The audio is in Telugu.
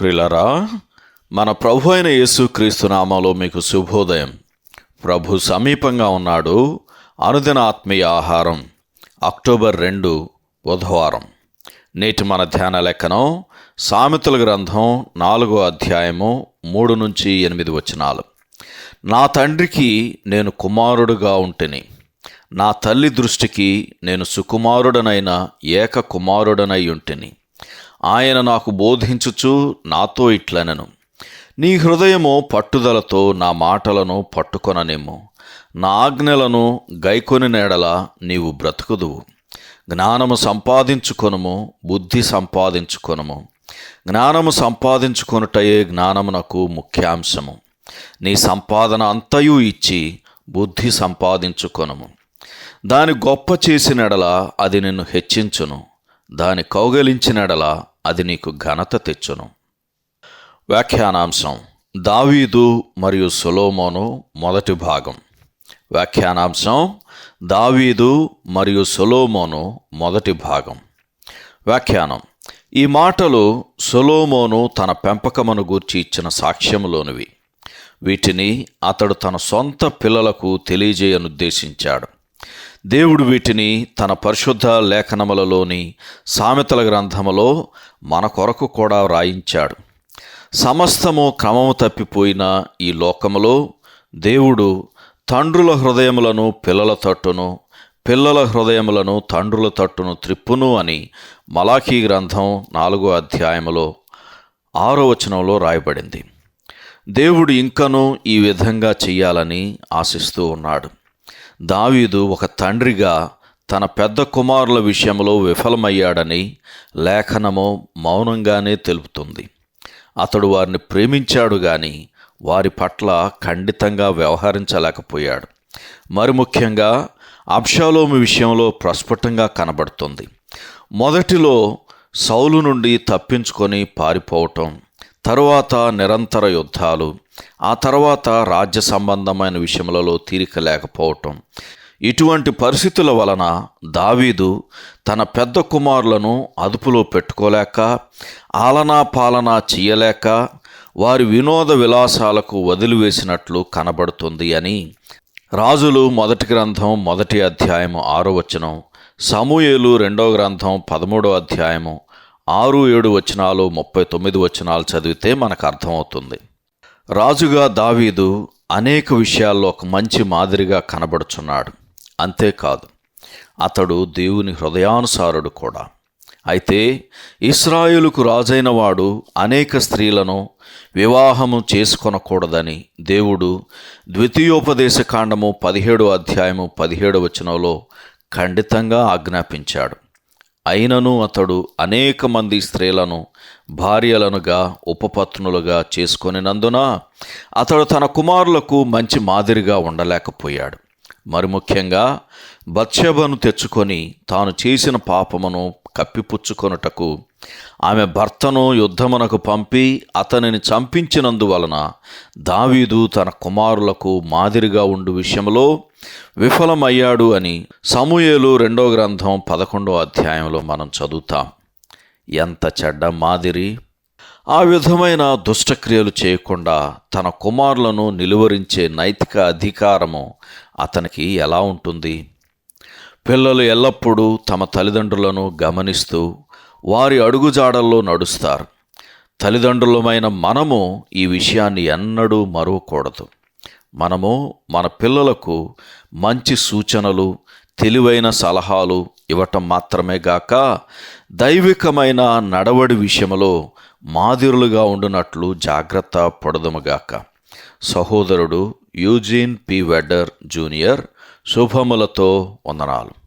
ప్రిలరా మన ప్రభు అయిన యేసుక్రీస్తు నామాలో మీకు శుభోదయం. ప్రభు సమీపంగా ఉన్నాడు. అనుదిన ఆత్మీయ ఆహారం అక్టోబర్ రెండు బుధవారం. నేటి మన ధ్యాన లెక్కనం సామెతల గ్రంథం నాలుగో అధ్యాయము మూడు నుంచి ఎనిమిది వచనాలు. నా తండ్రికి నేను కుమారుడుగా ఉంటిని. నా తల్లి దృష్టికి నేను సుకుమారుడనైన ఏక కుమారుడనై ఉంటిని. ఆయన నాకు బోధించుచు నాతో ఇట్లనెను. నీ హృదయము పట్టుదలతో నా మాటలను పట్టుకొననేమో నా ఆజ్ఞలను గైకొని నేడల నీవు బ్రతుకుదువు. జ్ఞానము సంపాదించుకొనుము బుద్ధి సంపాదించుకొనుము. జ్ఞానము సంపాదించుకొనుటయే జ్ఞానమునకు ముఖ్యాంశము. నీ సంపాదన అంతయు ఇచ్చి బుద్ధి సంపాదించుకొనుము. దాని గొప్ప చేసినడల అది నిన్ను హెచ్చించును. దాని కౌగలించినడలా అది నీకు ఘనత తెచ్చును. వ్యాఖ్యానాంశం దావీదు మరియు సొలోమోను మొదటి భాగం. వ్యాఖ్యానాంశం దావీదు మరియు సొలోమోను మొదటి భాగం. వ్యాఖ్యానం ఈ మాటలు సొలోమోను తన పెంపకమును గూర్చి ఇచ్చిన సాక్ష్యములోనివి. వీటిని అతడు తన సొంత పిల్లలకు తెలియజేయనుద్దేశించాడు. దేవుడు వీటిని తన పరిశుద్ధ లేఖనములలోని సామెతల గ్రంథములో మన కొరకు కూడా వ్రాయించాడు. సమస్తము క్రమము తప్పిపోయిన ఈ లోకములో దేవుడు తండ్రుల హృదయములను పిల్లల తట్టును పిల్లల హృదయములను తండ్రుల తట్టును త్రిప్పును అని మలాఖీ గ్రంథం నాలుగో అధ్యాయములో ఆరో వచనంలో రాయబడింది. దేవుడు ఇంకనూ ఈ విధంగా చెయ్యాలని ఆశిస్తూ ఉన్నాడు. దావీదు ఒక తండ్రిగా తన పెద్ద కుమారుల విషయంలో విఫలమయ్యాడని లేఖనము మౌనంగానే తెలుపుతుంది. అతడు వారిని ప్రేమించాడు గాని వారి పట్ల ఖండితంగా వ్యవహరించలేకపోయాడు. మరి ముఖ్యంగా అప్షాలోమి విషయంలో ప్రస్ఫుటంగా కనబడుతుంది. మొదటిలో సౌలు నుండి తప్పించుకొని పారిపోవటం తరువాత నిరంతర యుద్ధాలు ఆ తర్వాత రాజ్య సంబంధమైన విషయములలో తీరిక లేకపోవటం. ఇటువంటి పరిస్థితుల వలన దావీదు తన పెద్ద కుమారులను అదుపులో పెట్టుకోలేక ఆలనా పాలనా చేయలేక వారి వినోద విలాసాలకు వదిలివేసినట్లు కనబడుతుంది అని రాజులు మొదటి గ్రంథం మొదటి అధ్యాయము ఆరో వచనం సమూయేలు రెండో గ్రంథం పదమూడో అధ్యాయము ఆరు ఏడు వచనాలు ముప్పై తొమ్మిది వచనాలు చదివితే మనకు అర్థమవుతుంది. రాజుగా దావీదు అనేక విషయాల్లో ఒక మంచి మాదిరిగా కనబడుచున్నాడు. అంతేకాదు అతడు దేవుని హృదయానుసారుడు కూడా. అయితే ఇస్రాయులకు రాజైన వాడు అనేక స్త్రీలను వివాహము చేసుకొనకూడదని దేవుడు ద్వితీయోపదేశ కాండము పదిహేడు అధ్యాయము పదిహేడు వచనంలో ఖండితంగా ఆజ్ఞాపించాడు. అయినను అతడు అనేక మంది స్త్రీలను భార్యలనుగా ఉపపత్నులుగా చేసుకొనినందున అతడు తన కుమారులకు మంచి మాదిరిగా ఉండలేకపోయాడు. మరి ముఖ్యంగా బత్సెబను తెచ్చుకొని తాను చేసిన పాపమును కప్పిపుచ్చుకొనుటకు ఆమె భర్తను యుద్ధమునకు పంపి అతనిని చంపించినందువలన దావీదు తన కుమారులకు మాదిరిగా ఉండు విషయంలో విఫలమయ్యాడు అని సమూయేలు రెండో గ్రంథం పదకొండో అధ్యాయంలో మనం చదువుతాం. ఎంత చెడ్డ మాదిరి! ఆ విధమైన దుష్టక్రియలు చేయకుండా తన కుమారులను నిలువరించే నైతిక అధికారము అతనికి ఎలా ఉంటుంది? పిల్లలు ఎల్లప్పుడూ తమ తల్లిదండ్రులను గమనిస్తూ వారి అడుగుజాడల్లో నడుస్తారు. తల్లిదండ్రులమైన మనము ఈ విషయాన్ని ఎన్నడూ మరువకూడదు. మనము మన పిల్లలకు మంచి సూచనలు తెలివైన సలహాలు ఇవ్వటం మాత్రమే గాక దైవికమైన నడవడి విషయంలో మాదిరులుగా ఉండునట్లు జాగ్రత్త పడదుముగాక సహోదరుడు యూజీన్ పి వెడ్డర్ జూనియర్ శుభములతో వందనాలు.